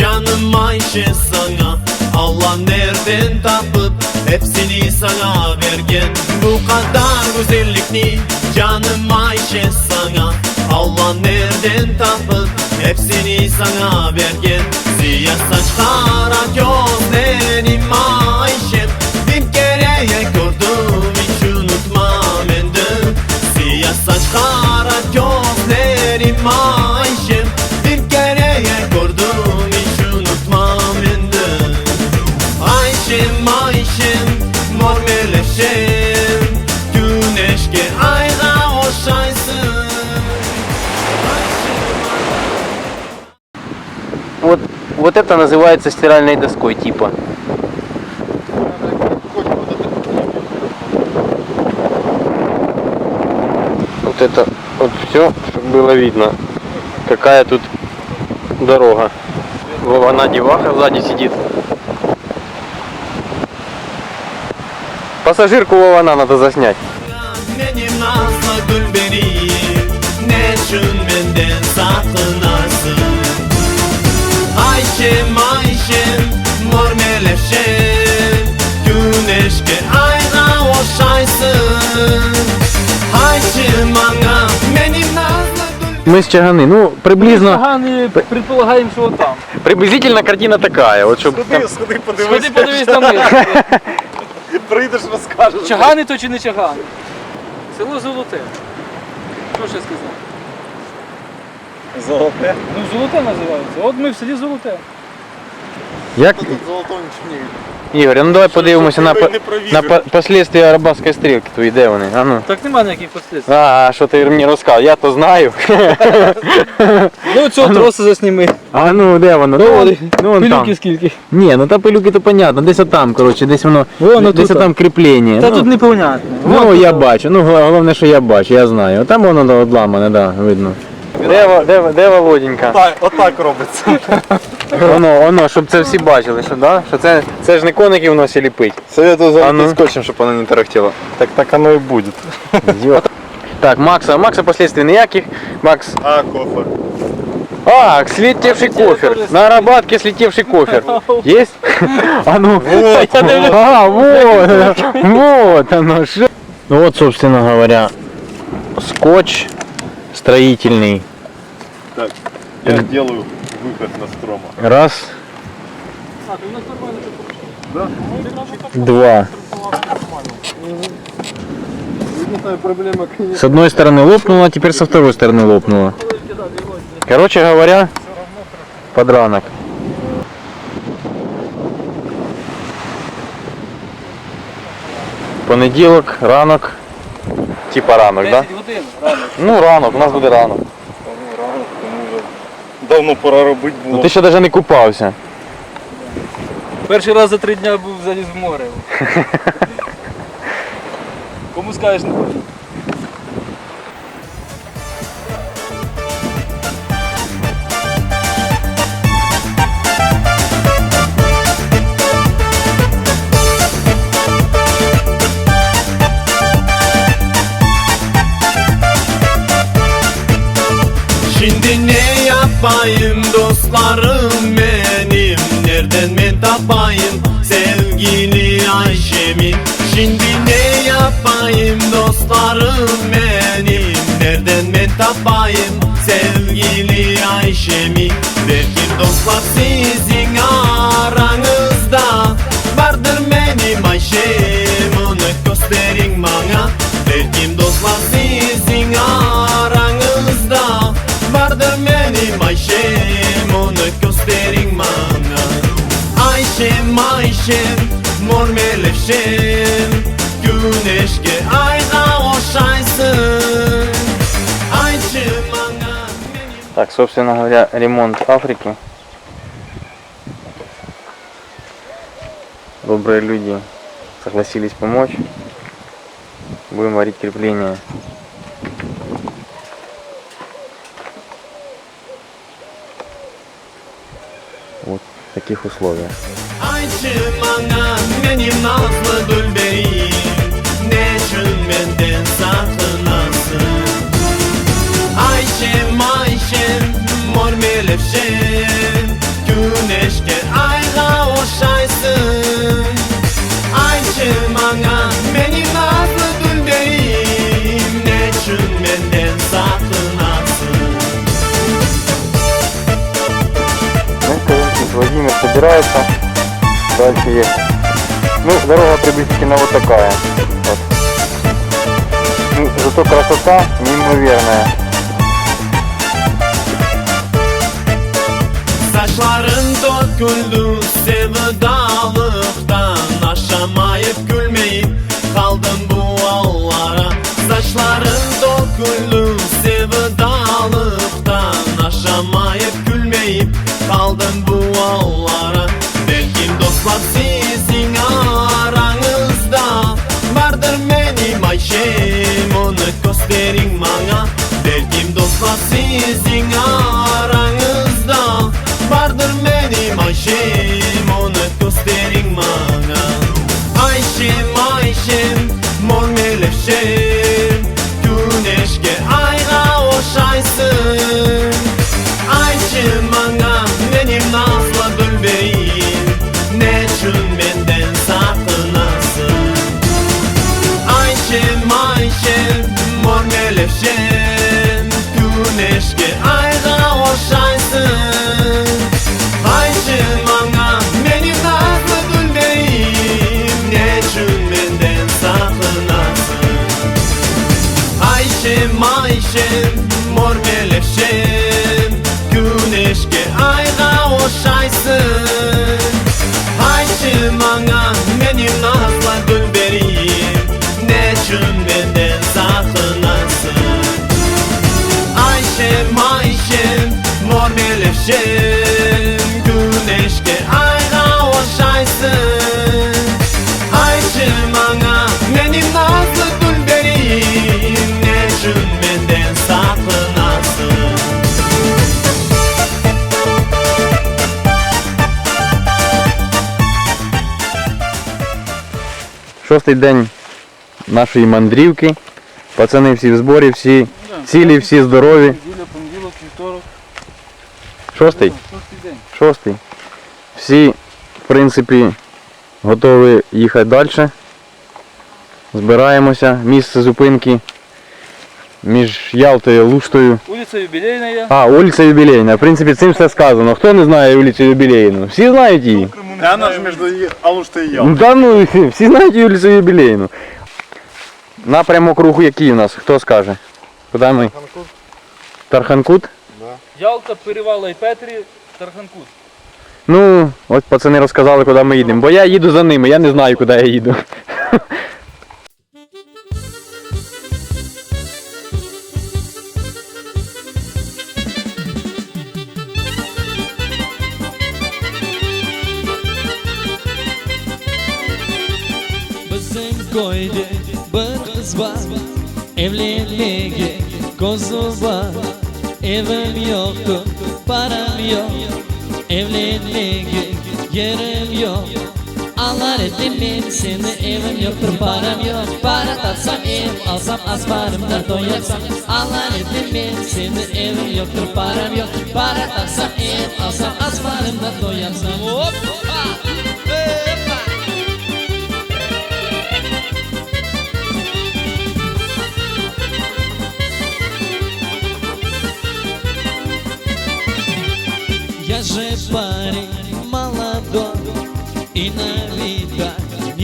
Ayşe sana. Allah nereden tapıp hepsini sana vergen Bu kadar güzellikni canım Ayşe sana. Allah nereden tapıp hepsini sana vergen Siyah saç kara gözlerim Ayşem Вот, это называется стиральной доской типа. Вот это вот все, чтобы было видно, какая тут дорога. Вова на деваха сзади сидит. Пассажирку Вована надо заснять. Мы с Чаганы, ну приблизно, Чагани предполагаємо, що там. приблизительно картина такая, вот чтобы Сходи, сходи, подивись. Сходи подивись на мир. Прийдеш, розкажеш. Чагани то чи не чагани? Село Золоте. Що ще сказати? Золоте. Ну, Золоте називається. От ми в селі Золоте. Як Тут золотого нічого не видно. Ігор, ну давай подивимося на, провірив. на по- последствия Арабатської стрілки твої, де вони? А ну. Так нема ніяких послідствий. А, що ти мені розказав? Я то знаю. Ну, цього троса засніми. А ну де воно? Ну, Ну, вон- ну вон там. Пилюки скільки. Ні, ну та пилюки то понятно, десь отам, коротше, десь воно, Воно десь там кріплення. Та ну, тут непонятно. ну Вон я бачу, ну гла- головне, що я бачу, я знаю. Там воно одламане, да, видно. Де, Во- де, Во- де Володінька? Так, отак робиться. Воно, воно, щоб це всі бачили, що, да? що це, це ж не коники в носі ліпить. Советую А залити ну. скотчем, щоб вона не тарахтіла. Так так оно і буде. Ідіот. Так, Макса, Макса последствий ніяких. Макс, А, кофе. А, слетевший кофер. На Арабатке слетевший кофер. Есть? А ну. Вот. А, вот. Вот оно. что. Ну вот, собственно говоря, скотч строительный. Так, я делаю виход на строма. Раз, А, то у нас нормально все два. С одной стороны лопнуло, теперь со второй стороны лопнуло. Короче говоря, подранок. Понеділок, ранок. Типа ранок, да? 10 годин рано. Ну, ранок, у нас буде ранок. Давно пора робити Ну ти ще навіть не купався. Перший раз за три дня був заліз в море. Кому скажеш не хочу. Şimdi ne yapayım dostlarım benim. Nereden ben tapayım sevgili Ayşem'i? Şimdi ne yapayım dostlarım benim? Nereden ben tapayım sevgili Ayşem'i? Belki dostlar sizin aranızda. Vardır benim Ayşem onu gösterin meleşem Güneşke ana benim Так, собственно говоря, ремонт Африки. Добрые люди согласились помочь. Будем варить крепление. Вот в таких условиях. Ayçım anam benim nazlı gülbeğim Neçün benden sakınasın Ayşem Ayşem mor melevşem Güneşke ayğa oşaysın. Ayçım anam benim nazlı gülbeğim Neçün benden sakınasın Владимир собирается Дальше есть. Ну, дорога приблизительно вот такая. Вот. Ну, зато красота неимоверная. Saçların döküldü sevdalıktan verin bana. Derdim dostlar siz Yeah. Шостий день нашої мандрівки. Пацани всі в зборі, всі цілі, всі здорові. Неділя, понеділок, вівторок. Шостий? Шостий день. Шостий. Всі, в принципі, готові їхати далі. Збираємося. Місце зупинки між Ялтою і Луштою. Вулиця юбілейна є. А, вулиця Юбілейна. В принципі, цим все сказано. Хто не знає вулицю Юбілейну? Всі знають її. Она же между Е- Алуштой и Ну да ну, всі знають вулицю Юбілейну. Напрямок руху який у нас? Хто скаже? Куди ми? Тарханкут? Ялта, Перевала і Петрі, Тарханкут. Ну, от пацани розказали, куди ми їдемо. Бо я їду за ними, я не знаю, куди я їду. Koydu bir kız var. Evlenmeye kozu var. Evim yoktu, param yok. Evlenmeye yerim yok. Allah ettim seni evim yoktur param yok. Para tapsam ev alsam asparımda doyarsam Allah ettim seni evim yoktur param yok. Para tapsam ev alsam asparımda doyarsam Hoppa!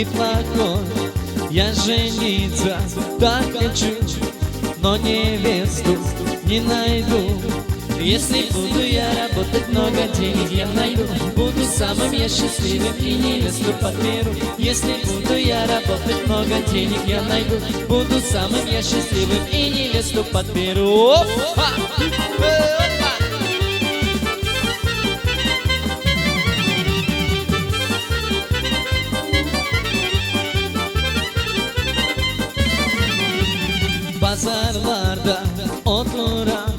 Неплохой Я жениться так хочу Но невесту не найду. Если буду я работать много денег я найду. Буду самым я счастливым и невесту подберу. Если буду я работать много денег я найду. Буду самым я счастливым и невесту подберу. Опа! Pazarlarda oturan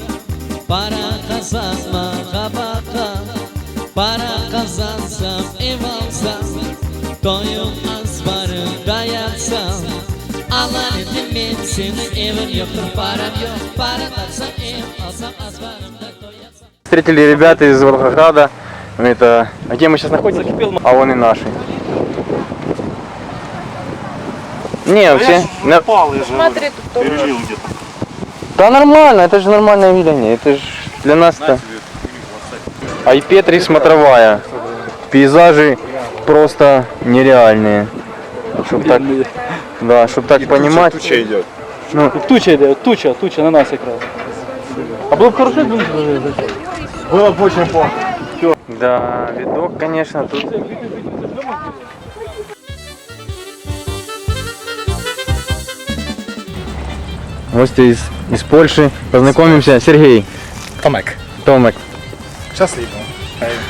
Para kazanmağa bakan Para kazansam ev alsam Doyulmaz barında yatsam Allah ettim seni evim yoktur param yok Para tapsam ev alsam az barında doyarsam Встретили ребята из Волгограда. Это... А где мы сейчас находимся? А вон и наши. Не, все... на- Упал, я же Смотри, тут где-то. Да нормально, это же нормальное явление. Это же для нас-то... А и Петри смотровая. пейзажи просто нереальные. Чтоб так, да, чтоб так понимать. Туча идет. Туча йде, туча, туча на нас якраз. А було б хорошо, якби ми. Было очень плохо. Да, видок, конечно, тут. Гости из, из Польши. Познакомимся. Сергей. Томек. Томек. Счастливо.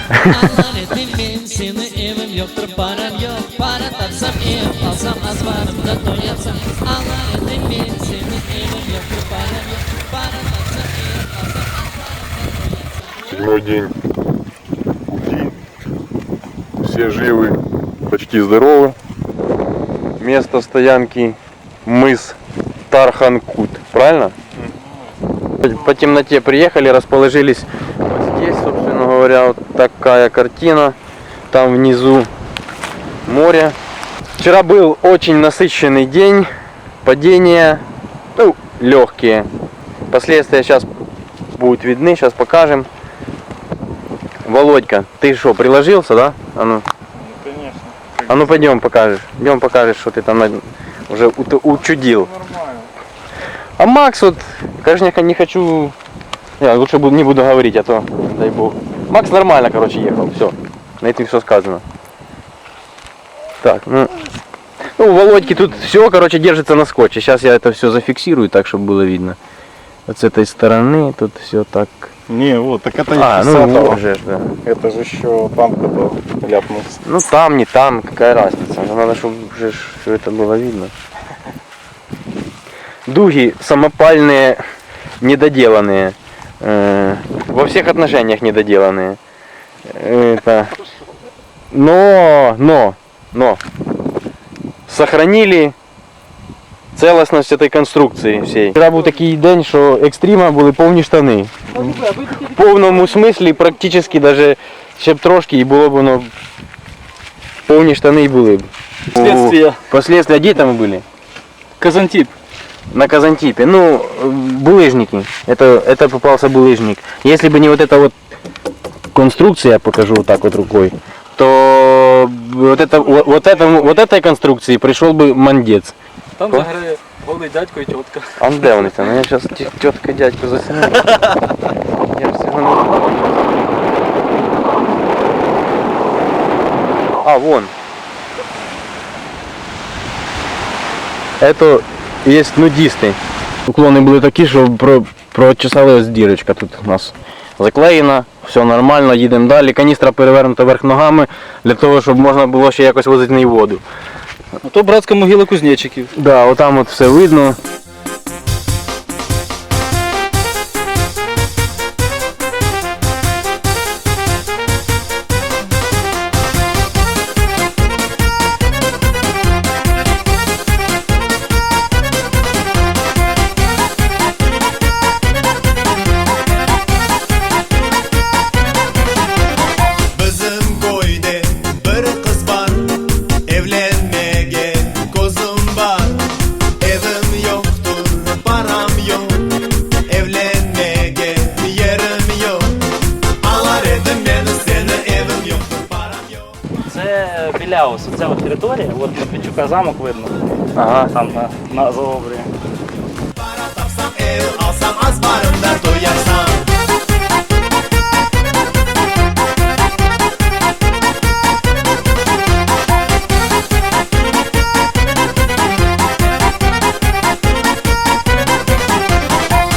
Anları dinleyin seni evim yoktur param yok Para tapsam ev alsam az varım da doyasam Anları dinleyin seni evim yoktur param yok Para tapsam ev alsam Седьмой день пути. Все живы, почти здоровы. Место стоянки мыс Тарханкут. Правильно? По темноте приехали, расположились вот здесь, собственно говоря, вот такая картина. Там внизу море. Вчера был очень насыщенный день. Падения, ну, легкие. Последствия сейчас будут видны, сейчас покажем. Володька, ты что, приложился, да? А ну. Конечно. А ну пойдем покажешь. Идем покажешь, что ты там уже учудил. Нормально. А Макс вот, конечно, не хочу. Я лучше не буду говорить, а то, дай бог. Макс нормально, короче, ехал. Все. На этом все сказано. Так, ну. Ну, у Володьки тут все, короче, держится на скотче. Сейчас я это все зафиксирую так, чтобы было видно. Вот с этой стороны тут все так. Не, вот, так это не А, ну вот же, да. Это же еще там кто-то ляпнулся. Ну там, не там, какая разница. Надо, чтобы уже все это было видно Дуги самопальные, недоделанные. Э, во всех отношениях недоделанные. Это... Но, но, но. Сохранили целостность этой конструкции всей. Вчора був такий день, що екстріма були повні штани. В повному смислі практично даже ще б трошки і було б воно повні штани і були б. Следствие. Последствия где там были? Казантип. На Казантипе. Ну, э, булыжники. Это, это попался булыжник. Если бы не вот эта вот конструкция, я покажу вот так вот рукой, то вот, это, вот, вот, этому, вот этой конструкции пришел бы мандец. Там заграє голий дядько і тітка. А де вони там? Ну, Я сейчас тетка дядьку засяну. Я ж всього не А, вон. Это есть нудисты. Уклони були такі, що про, прочесали ось дірочка тут у нас заклеєна, все нормально, їдемо далі. Каністра перевернута вверх ногами для того, щоб можна було ще якось возити неї воду. А то братська могила кузнечиків. Да, отам от все видно. Це Біляус, це от територія, от від Пічука замок видно, Ага. там на, на Заобрі. Para tapsam ev alsam az varımda doyarsam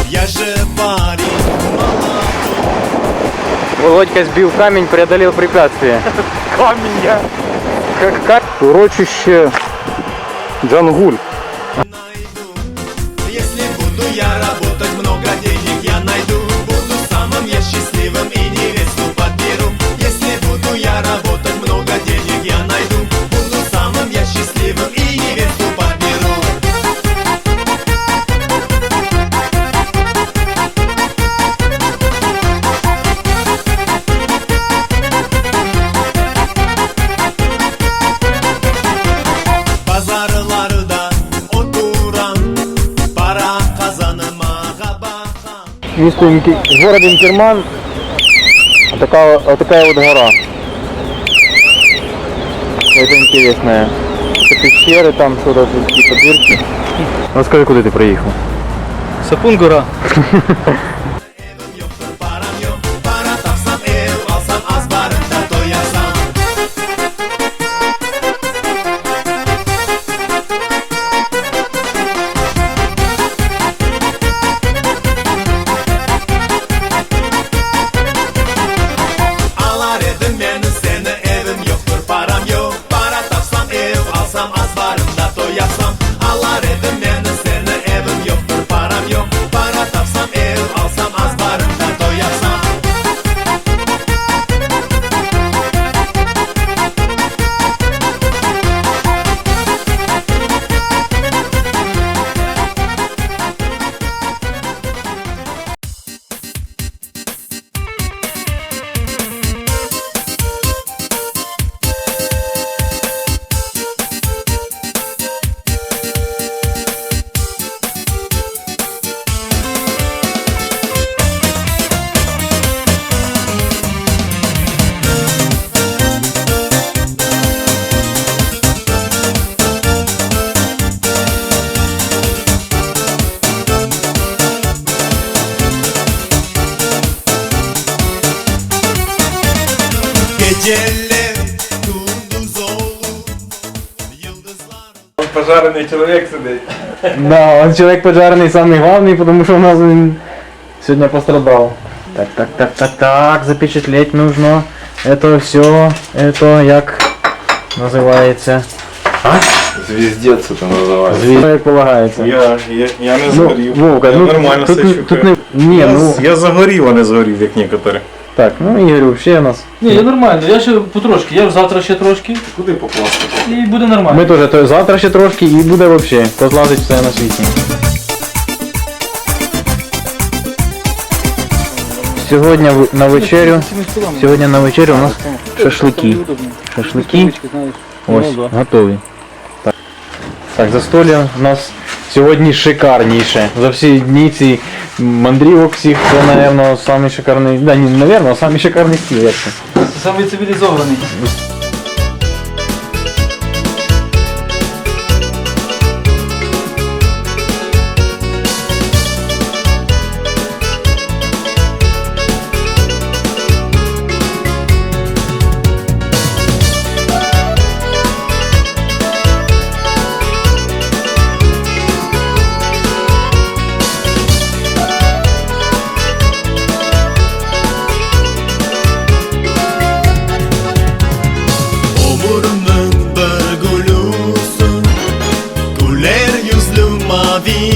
Я же парень Володька сбил камень, преодолел препятствие. Камень я. Как, как? Урочище Джангуль. Если буду я работать много денег я найду Буду самым я счастливым и невесту bakan Место Инки- город Инкерман. Вот такая, вот такая вот гора. Это интересное. Это пещеры, там что-то, какие-то дырки. Расскажи, куда ты проехал? Сапун гора. Пожарений чоловік сидить. Да, он человек поджарный самый главный, потому что у нас он сегодня пострадал. Так, так, так, так, так, запечатлеть нужно. Это все, это як называется. Звіздець це називається. Звезда, як полагається. Я, я, я не Ну, згорів. Вовка, я ну, нормально тут, все тут, тут чекаю. не, не, я, ну, я загорів, а не згорів, як некоторі. Так, ну Ігорю, вообще у нас. Ні, я нормально, я ще потрошки, я завтра ще трошки Куди покласти? і буде нормально. Ми теж то завтра ще трошки і буде вообще позлазить все на світі. Сьогодні в- на вечерю, сьогодні на вечерю у нас шашлики. Шашлики. Ось, готові. Так. застолля у нас сьогодні шикарніше. За всі дні ці мандрівок всіх, це, напевно, самий да, не, напевно, а самий шикарний стіл. самий цивілізований. novinha.